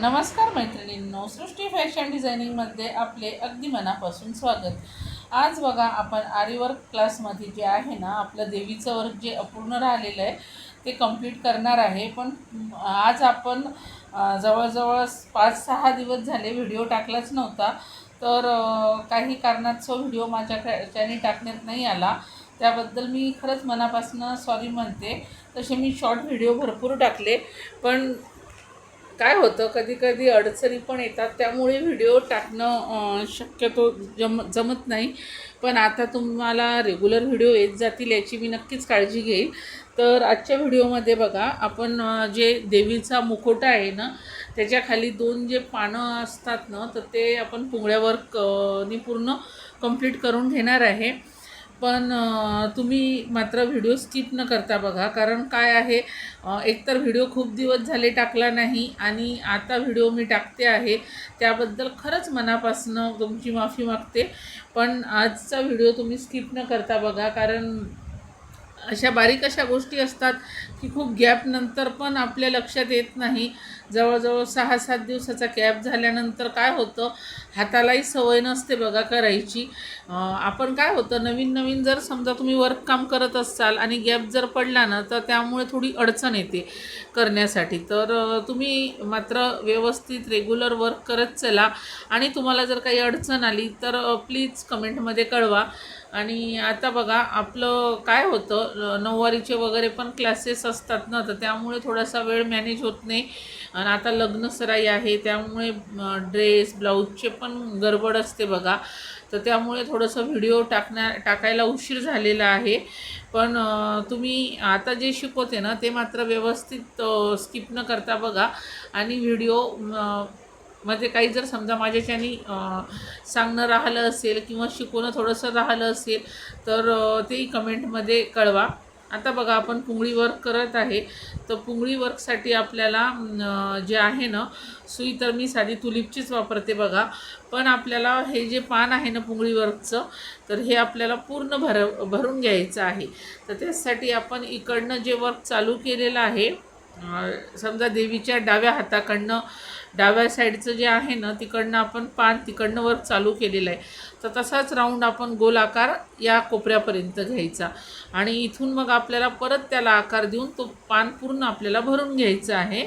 नमस्कार मैत्रिणींनो सृष्टी फॅशन डिझायनिंगमध्ये आपले अगदी मनापासून स्वागत. आज बघा आपण आरीवर्क क्लासमध्ये जे आहे ना आपलं देवीचं वर्क जे अपूर्ण राहिलेलं आहे ते कंप्लीट करणार आहे. पण आज आपण जवळजवळ पाच सहा दिवस झाले व्हिडिओ टाकलाच नव्हता. तर काही कारणास्तव व्हिडिओ माझ्याच्याने टाकण्यात नाही आला. त्याबद्दल मी खरंच मनापासून सॉरी म्हणते. तसे मी शॉर्ट व्हिडिओ भरपूर टाकले. पण काय होतं कधी कधी अडचणी पण येतात त्यामुळे व्हिडिओ टाकणं शक्यतो जम जमत नाही. पण आता तुम्हाला रेग्युलर व्हिडिओ येत जातील याची मी नक्कीच काळजी घेईल तर आजच्या व्हिडिओमध्ये बघा आपण जे देवीचा मुखोटा आहे ना त्याच्याखाली दोन जे पानं असतात ना तर ते आपण पुंगळ्यावर क पूर्ण कंप्लीट करून घेणार आहे. पण तुम्ही मात्र व्हिडिओ स्किप न करता बघा. कारण काय आहे एकतर व्हिडिओ खूप दिवस झाले टाकला नाही आणि आता व्हिडिओ मी टाकते आहे त्याबद्दल खरंच मनापासून तुमची माफी मागते. पण आजचा व्हिडिओ तुम्ही स्किप न करता बघा कारण अशा बारीक अशा गोष्टी असतात की खूप गॅपनंतर पण आपल्या लक्षात येत नाही. जवळजवळ सहा सात दिवसाचा गॅप झाल्यानंतर काय होतं? हातालाही सवय नसते बघा करायची. आपण काय होतं? नवीन नवीन जर समजा तुम्ही वर्क काम करत असाल आणि गॅप जर पडला ना तर त्यामुळे थोडी अडचण येते करण्यासाठी. तर तुम्ही मात्र व्यवस्थित रेग्युलर वर्क करत चला. आणि तुम्हाला जर काही अडचण आली तर प्लीज कमेंटमध्ये कळवा. आणि आता बघा आपलं काय होतं नऊवारीचे वगैरे पण क्लासेस असतात ना तर त्यामुळे थोडासा वेळ मॅनेज होत नाही. आणि आता लग्नसराई आहे त्यामुळे ड्रेस ब्लाऊजचे पण गडबड असते बघा. तर त्यामुळे थोडंसं व्हिडिओ टाकण्या टाकायला उशीर झालेला आहे. पण तुम्ही आता जे शिकवते ना ते मात्र व्यवस्थित स्किप न करता बघा. आणि व्हिडिओ म्हणजे काही जर समजा माझ्याच्यानी सांगणं राहिलं असेल किंवा शिकवणं थोडंसं राहिलं असेल तर तेही कमेंटमध्ये कळवा. आता बघा आपण पुंगळी वर्क करत आहे. तर पुंगळी वर्कसाठी आपल्याला जे आहे ना सुई तर मी साधी तुलिपचीच वापरते बघा. पण आपल्याला हे जे पान आहे ना पुंगळी वर्कचं तर हे आपल्याला पूर्ण भर भरून घ्यायचं आहे. तर त्यासाठी आपण इकडनं जे वर्क चालू केलेलं आहे समजा देवीच्या डाव्या हाताकडनं डाव्या साईडचं जे आहे ना तिकडनं आपण पान तिकडनं वर्क चालू केलेलं आहे. तर तसाच राऊंड आपण गोल आकार या कोपऱ्यापर्यंत घ्यायचा. आणि इथून मग आपल्याला परत त्याला आकार देऊन तो पान पूर्ण आपल्याला भरून घ्यायचा आहे.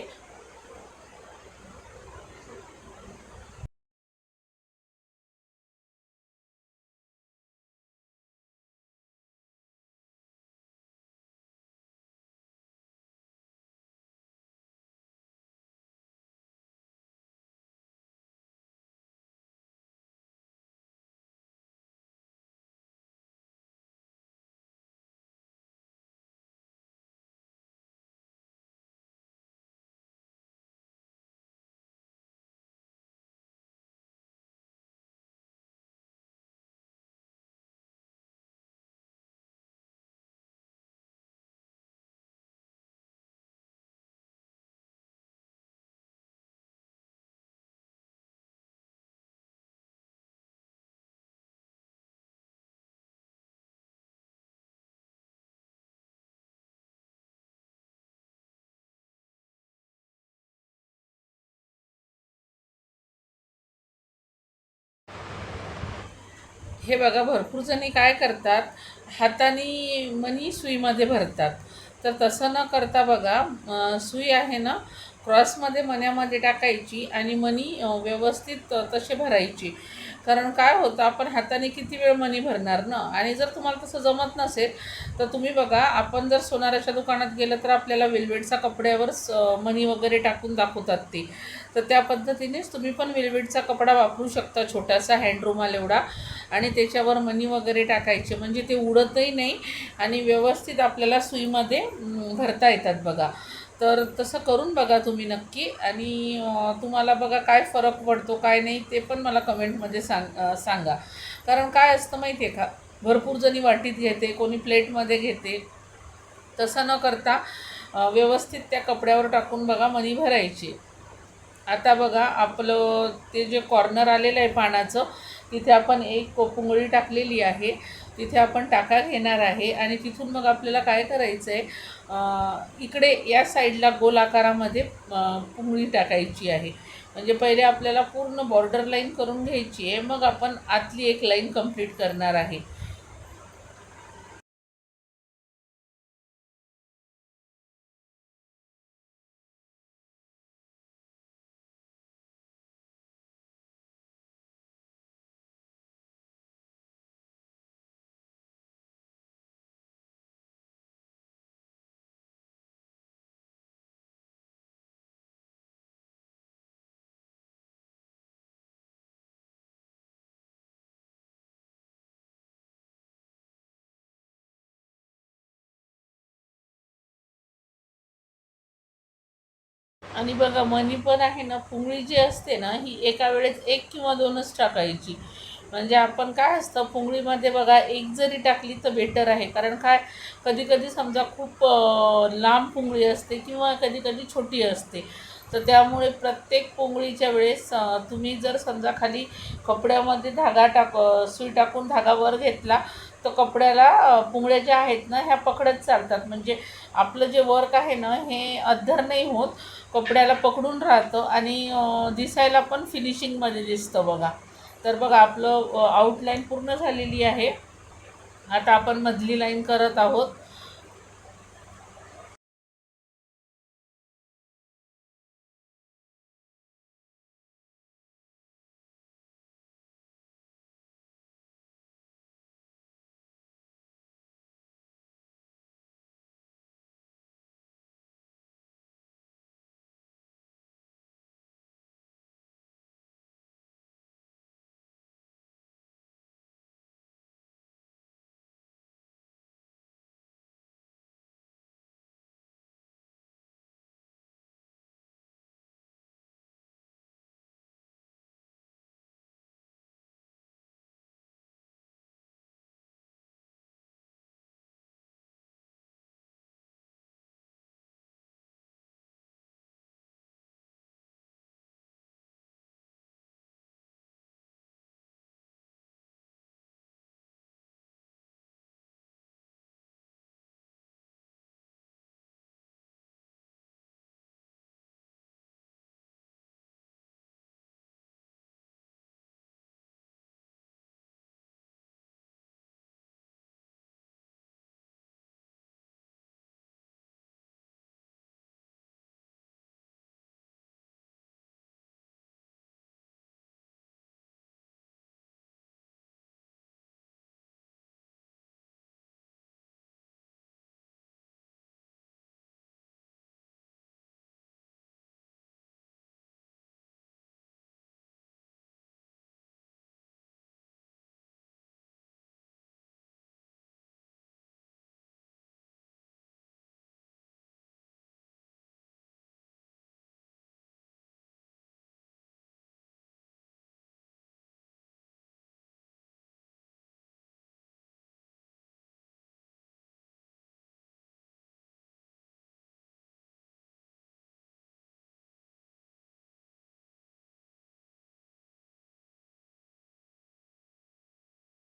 हे बघा भरपूर जणी काय करतात? हाताने मनी सुईमध्ये भरतात. तर तसं न करता बघा सुई आहे ना क्रॉसमध्ये मण्यामध्ये टाकायची आणि मनी व्यवस्थित तसे भरायची. कारण काय होतं आपण हाताने किती वेळ मनी भरणार ना? आणि जर तुम्हाला तसं जमत नसेल तर तुम्ही बघा आपण जर सोनाराच्या दुकानात गेलं तर आपल्याला वेल्वेटचा कपड्यावर स- मणी वगैरे टाकून दाखवतात ते. तर त्या पद्धतीनेच तुम्ही पण वेल्वेटचा कपडा वापरू शकता छोटासा हँडरूमाल एवढा. आणि त्याच्यावर मनी वगैरे टाकायचे. म्हणजे ते उडतही नाही आणि व्यवस्थित आपल्याला सुईमध्ये भरता येतात बघा. तर तसं करून बघा तुम्ही नक्की. आणि तुम्हाला बघा काय फरक पडतो काय नाही ते पण मला कमेंटमध्ये सांग सांगा. कारण काय असतं माहिती आहे का? भरपूर जणी वाटीत घेते कोणी प्लेटमध्ये घेते. तसं न करता व्यवस्थित त्या कपड्यावर टाकून बघा मनी भरायची. आता बघा आपलं ते जे कॉर्नर आलेलं आहे पानाचं तिथे आपण एक कोपुंगळी टाकलेली आहे. तिथे आपण टाका घेणार आहे. आणि तिथून मग आपल्याला काय करायचं आहे इकडे या साईडला गोल आकारामध्ये पुंगळी टाकायची आहे. म्हणजे पहिले आपल्याला पूर्ण बॉर्डर लाईन करून घ्यायची आहे. मग आपण आतली एक लाईन कंप्लीट करणार आहे. आणि बघा मनी पण आहे ना पुंगळी जी असते ना ही एका वेळेस एक किंवा दोनच टाकायची. म्हणजे आपण काय असतं पुंगळीमध्ये बघा एक जरी टाकली तर बेटर आहे. कारण काय कधी कधी समजा खूप लांब पुंगळी असते किंवा कधी कधी छोटी असते. तर त्यामुळे प्रत्येक पोंगळीच्या वेळेस तुम्ही जर समजा खाली कपड्यामध्ये धागा टाक सुई टाकून धागा वर घेतला तर कपड्याला पुंगळ्या ज्या आहेत ना ह्या पकडत चालतात. म्हणजे आपलं जे वर्क आहे ना हे अद्धर नाही होत. कपड्याला पकडून राहतं आणि दिसायला पण फिनिशिंगमध्ये दिसतं बघा. तर बघा आपलं आउटलाईन पूर्ण झालेली आहे. आता आपण मधली लाईन करत आहोत.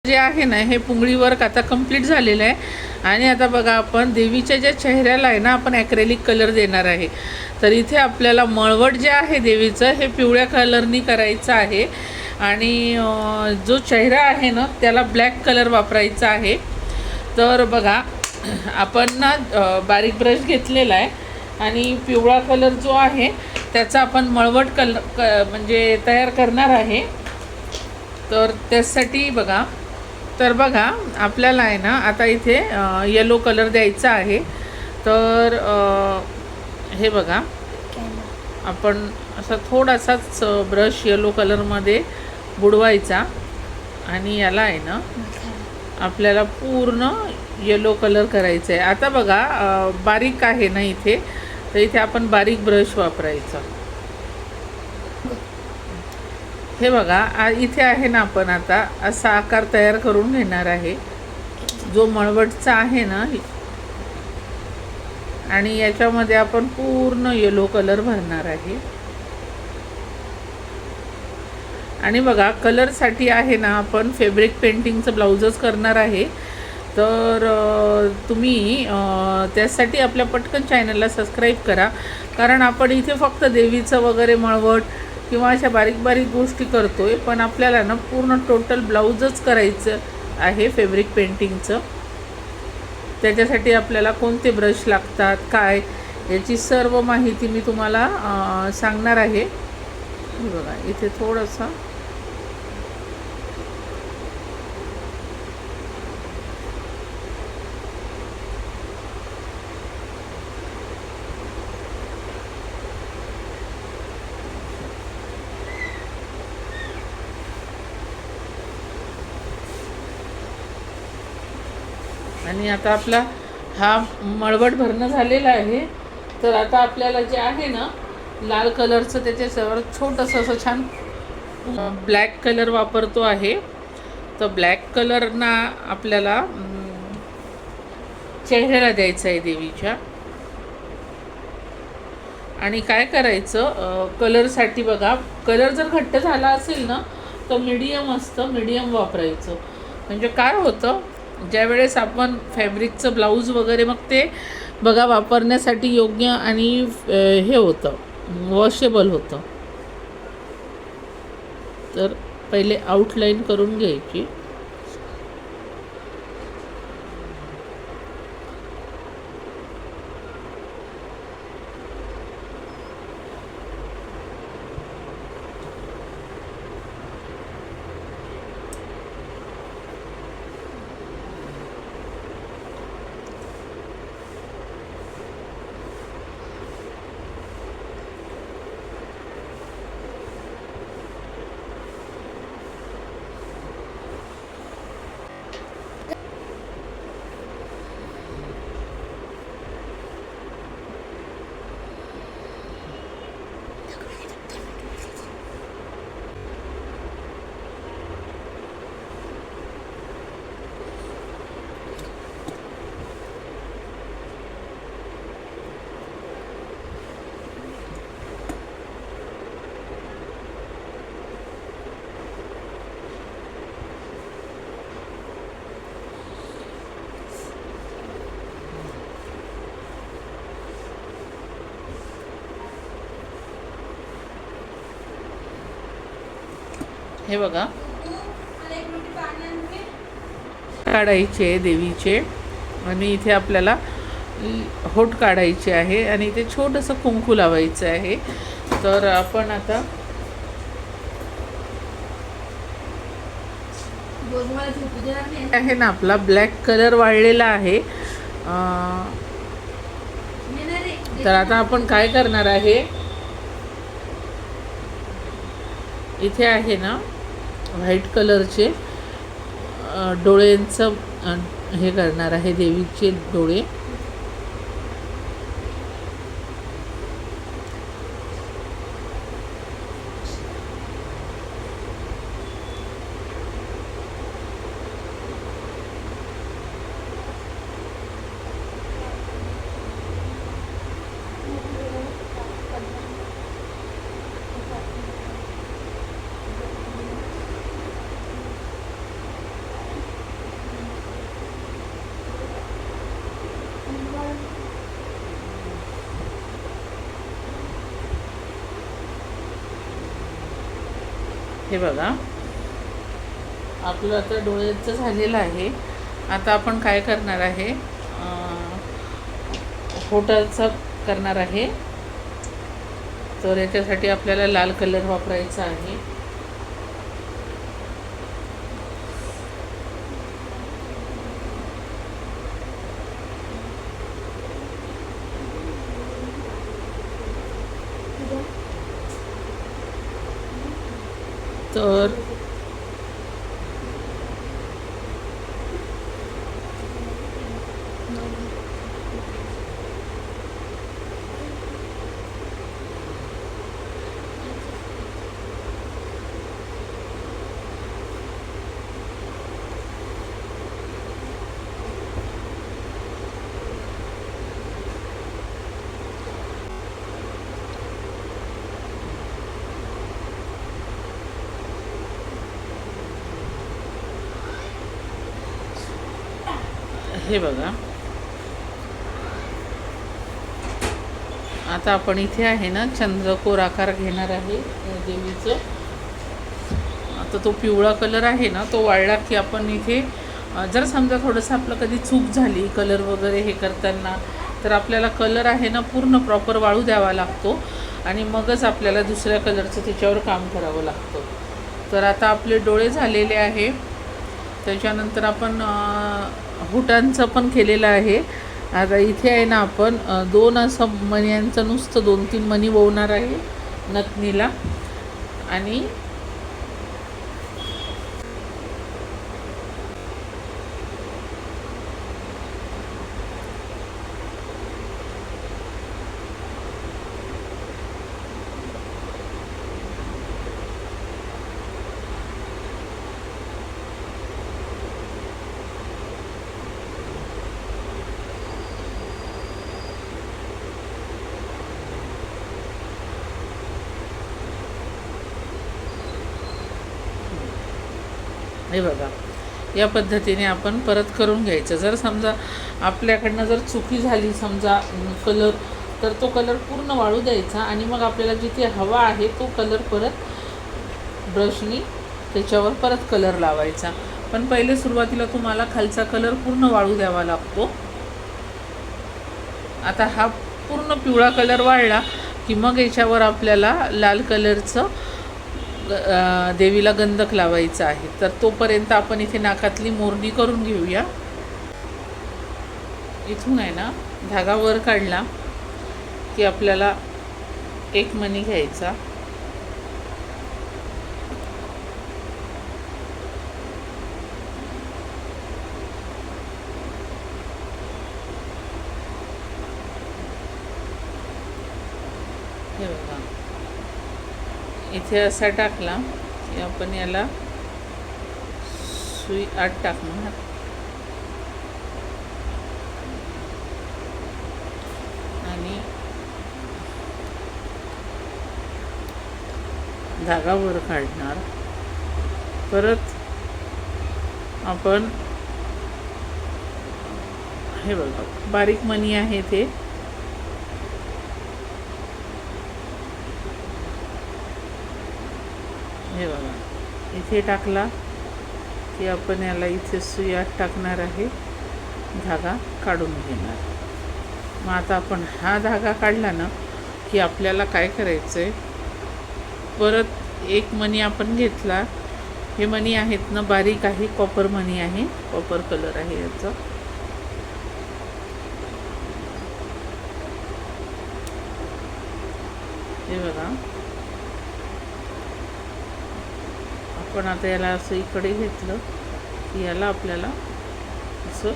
जे आहे ना हे पुंगळी वर्क आता कंप्लीट झालेलं आहे. आणि आता बघा आपण देवीच्या ज्या चेहऱ्याला आहे ना आपण ॲक्रेलिक कलर देणार आहे. तर इथे आपल्याला मळवट जे आहे देवीचं हे पिवळ्या कलरनी करायचं आहे. आणि जो चेहरा आहे ना त्याला ब्लॅक कलर वापरायचा आहे. तर बघा आपण ना बारीक ब्रश घेतलेला आहे. आणि पिवळा कलर जो आहे त्याचा आपण मळवट कलर क म्हणजे तयार करणार आहे. तर त्यासाठी बघा तर बघा आपल्याला आहे ना आता इथे येलो कलर द्यायचा आहे. तर हे बघा. आपण असा थोडासाच ब्रश येलो कलरमध्ये बुडवायचा. आणि याला आहे ना आपल्याला पूर्ण येलो कलर करायचा आहे आता बघा बारीक आहे ना इथे. तर इथे आपण बारीक ब्रश वापरायचा. हे बघा इथे आहे ना आपण आता असा आकार तयार करून घेणार आहे. जो मळवटचा आहे ना आणि याच्यामध्ये आपण पूर्ण येलो कलर भरणार आहे. आणि बघा कलरसाठी आहे ना आपण फेब्रिक पेंटिंगचं ब्लाऊजच करणार आहे. तर तुम्ही त्यासाठी आपल्या पटकन चॅनलला सबस्क्राईब करा. कारण आपण इथे फक्त देवीचं वगैरे मळवट किंवा अशा बारीक बारीक गोष्टी करतो आहे पण आपल्याला ना पूर्ण टोटल ब्लाऊजच करायचं आहे फेब्रिक पेंटिंगचं त्याच्यासाठी आपल्याला कोणते ब्रश लागतात काय याची सर्व माहिती मी तुम्हाला सांगणार आहे. बघा इथे थोडंसं आणि आता आपला हा मळवट भरणं झालेला आहे. तर आता आपल्याला जे आहे ना लाल कलरचं त्याच्यावर छोटंसं असं छान ब्लॅक कलर वापरतो आहे. तर ब्लॅक कलरना आपल्याला चेहऱ्याला द्यायचं आहे देवीच्या. आणि काय करायचं कलरसाठी बघा कलर जर घट्ट झाला असेल ना तर मीडियम असतं मीडियम वापरायचं. म्हणजे काय होतं ज्यावेळेस आपण फॅब्रिकचं ब्लाऊज वगैरे मग ते बघा वापरण्यासाठी योग्य आणि हे होतं वॉशेबल होतं. तर पहिले आउटलाईन करून घ्यायची. हे बघा. काढायचे देवीचे. आणि इथे आपल्याला होट काढायचे आहे आणि इथे छोटंसं कुंकू लावायचं आहे. तर आपण आता आहे ना आपला ब्लॅक कलर वाढलेला आहे. तर आता आपण काय करणार आहे? इथे आहे ना व्हाईट कलरचे डोळ्यांचं हे करणार आहे देवीचे डोळे. हे बघा. आपलं आता डोळ्याचं झालेलं आहे. आता आपण काय करणार आहे? अं, करणार आहे. तर याच्यासाठी आपल्याला लाल कलर वापरायचा आहे. तर हे बघा. आता आपण इथे आहे ना चंद्रकोर आकार घेणार आहे देवीचं. आता तो पिवळा कलर आहे ना तो वाळला की आपण इथे जर समजा थोडंसं आपलं कधी चूक झाली कलर वगैरे हे करताना तर आपल्याला कलर आहे ना पूर्ण प्रॉपर वाळू द्यावा लागतो. आणि मगच आपल्याला दुसऱ्या कलरचं त्याच्यावर काम करावं लागतं. तर आता आपले डोळे झालेले आहे. त्याच्यानंतर आपण अ, पण केलेलं आहे. आता इथे आहे ना आपण दोन असं मण्यांचं नुसतं दोन तीन मणी ववणार आहे नथनीला. आणि हे बघा या पद्धतीने आपण परत करून घ्यायचं. जर समजा आपल्याकडनं जर चुकी झाली समजा कलर तर तो कलर पूर्ण वाळू द्यायचा आणि मग आपल्याला जिथे हवा आहे तो कलर परत ब्रशनी त्याच्यावर परत कलर लावायचा. पण पहिले सुरुवातीला तुम्हाला खालचा कलर पूर्ण वाळू द्यावा लागतो. आता हा पूर्ण पिवळा कलर वाळला की मग याच्यावर आपल्याला लाल कलरचं देवीला गंधक लावायचं आहे. तर तोपर्यंत आपण इथे नाकातली मोरणी करून घेऊया. इथून आहे ना धागा वर काढला की आपल्याला एक मणी घ्यायचा हे बघा इथे असा टाकला की आपण याला सुई आत टाकणार आणि धागा वर काढणार. परत आपण हे बघा बारीक मणी आहे ते. हे बघा. इथे टाकला की आपण याला इथे सुयात टाकणार आहे. धागा काढून घेणार. मग आता आपण हा धागा काढला ना की आपल्याला काय करायचं आहे परत एक मणी आपण घेतला. हे मणी आहेत ना बारीक आहे कॉपर मणी आहे. कॉपर कलर आहे याचा हे बघा आपण आता याला असं इकडे घेतलं की याला आपल्याला असं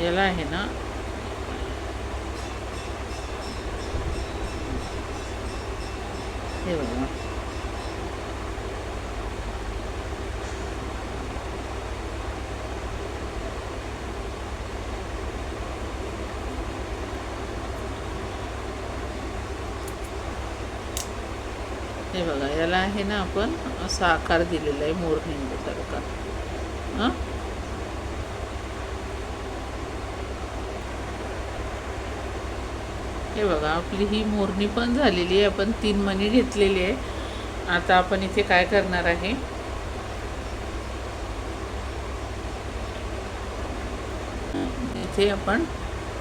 याला आहे ना हे बघा हे त्याला आहे ना आपण असा आकार दिलेला आहे मोरनिंगसारखा हां? हे बघा आपली ही मोरणी पण झालेली आहे आपण तीन मणी घेतलेली आहे. आता आपण इथे काय करणार आहे? इथे आपण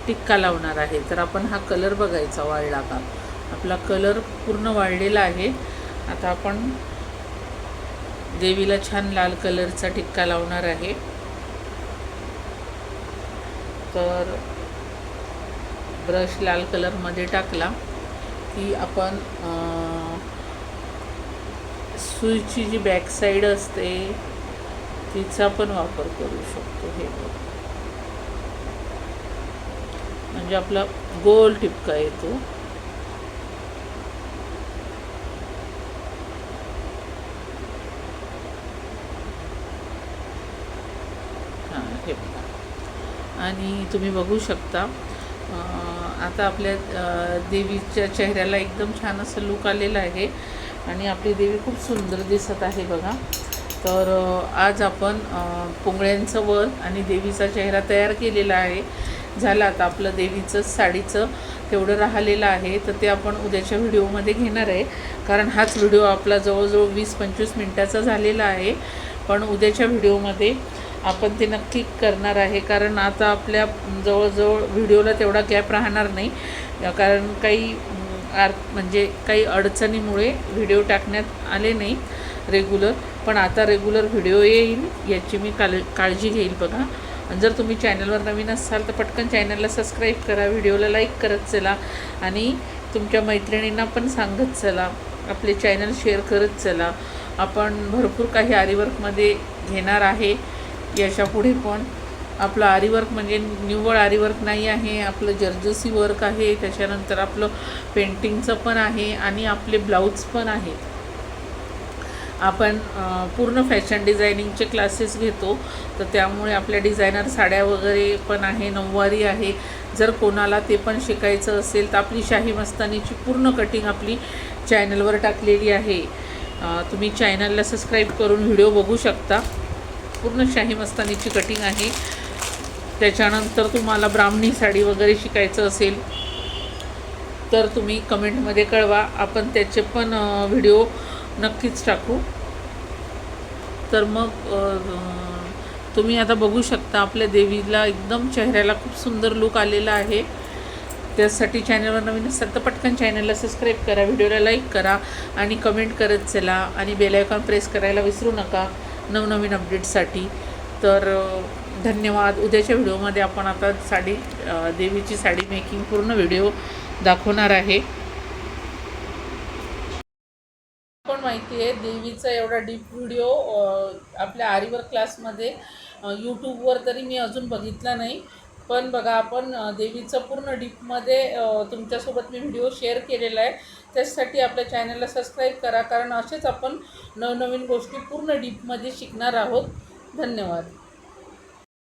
टिक्का लावणार आहे. तर आपण हा कलर बघायचा वाळला का? आपला कलर पूर्ण वाळलेला आहे. आता आपण देवीला छान लाल कलरचा टिक्का लावणार आहे. तर ब्रश लाल कलरमध्ये टाकला की आपण सुईची जी बॅक साईड असते तिचा पण वापर करू शकतो हे म्हणजे आपला गोल टिपका येतो हां हे बघा आणि तुम्ही बघू शकता. आता आपल्या देवीच्या चेहऱ्याला एकदम छान असं लुक आलेलं आहे आणि आपली देवी खूप सुंदर दिसत आहे बघा. तर आज आपण अं, पुंगळ्यांचं वर आणि देवीचा चेहरा तयार केलेला आहे. झालं आता आपलं देवीचं साडीचं तेवढं राहिलेलं आहे. तर ते आपण उद्याच्या व्हिडिओमध्ये घेणार आहे. कारण हाच व्हिडिओ आपला जवळजवळ वीस पंचवीस मिनटाचा झालेला आहे. पण उद्याच्या व्हिडिओमध्ये आपण ते नक्की करणार आहे. कारण आता आपल्या जवळजवळ व्हिडिओला तेवढा गॅप राहणार नाही. कारण काही आर म्हणजे काही अडचणीमुळे व्हिडिओ टाकण्यात आले नाही रेग्युलर पण आता रेग्युलर व्हिडिओ येईल याची मी काल काळजी घेईल बघा. आणि जर तुम्ही चॅनलवर नवीन असाल तर पटकन चॅनलला सबस्क्राईब करा. व्हिडिओला लाईक करत चला. आणि तुमच्या मैत्रिणींना पण सांगत चला. आपले चॅनल शेअर करत चला. आपण भरपूर काही आरीवर्कमध्ये घेणार आहे. याच्यापुढे पण आपलं आरीवर्क म्हणजे निव्वळ आरीवर्क नाही आहे आपलं जर्जसी वर्क आहे त्याच्यानंतर आपलं पेंटिंगचं पण आहे आणि आपले ब्लाऊज पण आहेत. आपण पूर्ण फॅशन डिझायनिंगचे क्लासेस घेतो तर त्यामुळे आपल्या डिझायनर साड्या वगैरे पण आहे नऊवारी आहे. जर कोणाला ते पण शिकायचं असेल तर आपली शाही मस्तानीची पूर्ण कटिंग आपली चॅनलवर टाकलेली आहे. तुम्ही चॅनलला सबस्क्राईब करून व्हिडिओ बघू शकता. पूर्ण शाही मस्तानीची कटिंग आहे. त्याच्यानंतर तुम्हाला ब्राह्मणी साडी वगैरे शिकायचं असेल तर तुम्ही कमेंटमध्ये कळवा. आपण त्याचे पण व्हिडिओ नक्कीच टाकू. तर मग तुम्ही आता बघू शकता आपल्या देवीला एकदम चेहऱ्याला खूप सुंदर लुक आलेला आहे. त्यासाठी चॅनलवर नवीन असाल तर पटकन चॅनलला सबस्क्राईब करा व्हिडिओला लाईक करा आणि कमेंट करत चला. आणि बेलायकॉन प्रेस करायला विसरू नका. नवनवीन अपडेट्ससाठी. तर धन्यवाद. उद्याच्या व्हिडिओमध्ये आपण आता साडी देवीची साडी मेकिंग पूर्ण व्हिडिओ दाखवणार आहे. पण माहिती आहे देवीचा एवढा डीप व्हिडिओ आपल्या आरीवर क्लासमध्ये यूट्यूबवर तरी मी अजून बघितला नाही. पण बघा आपण देवीचं पूर्ण डीपमध्ये तुमच्यासोबत मी व्हिडिओ शेअर केलेला आहे. त्यासाठी आपल्या चॅनलला सबस्क्राईब करा. कारण असेच आपण नवनवीन गोष्टी पूर्ण डीपमध्ये शिकणार आहोत. धन्यवाद.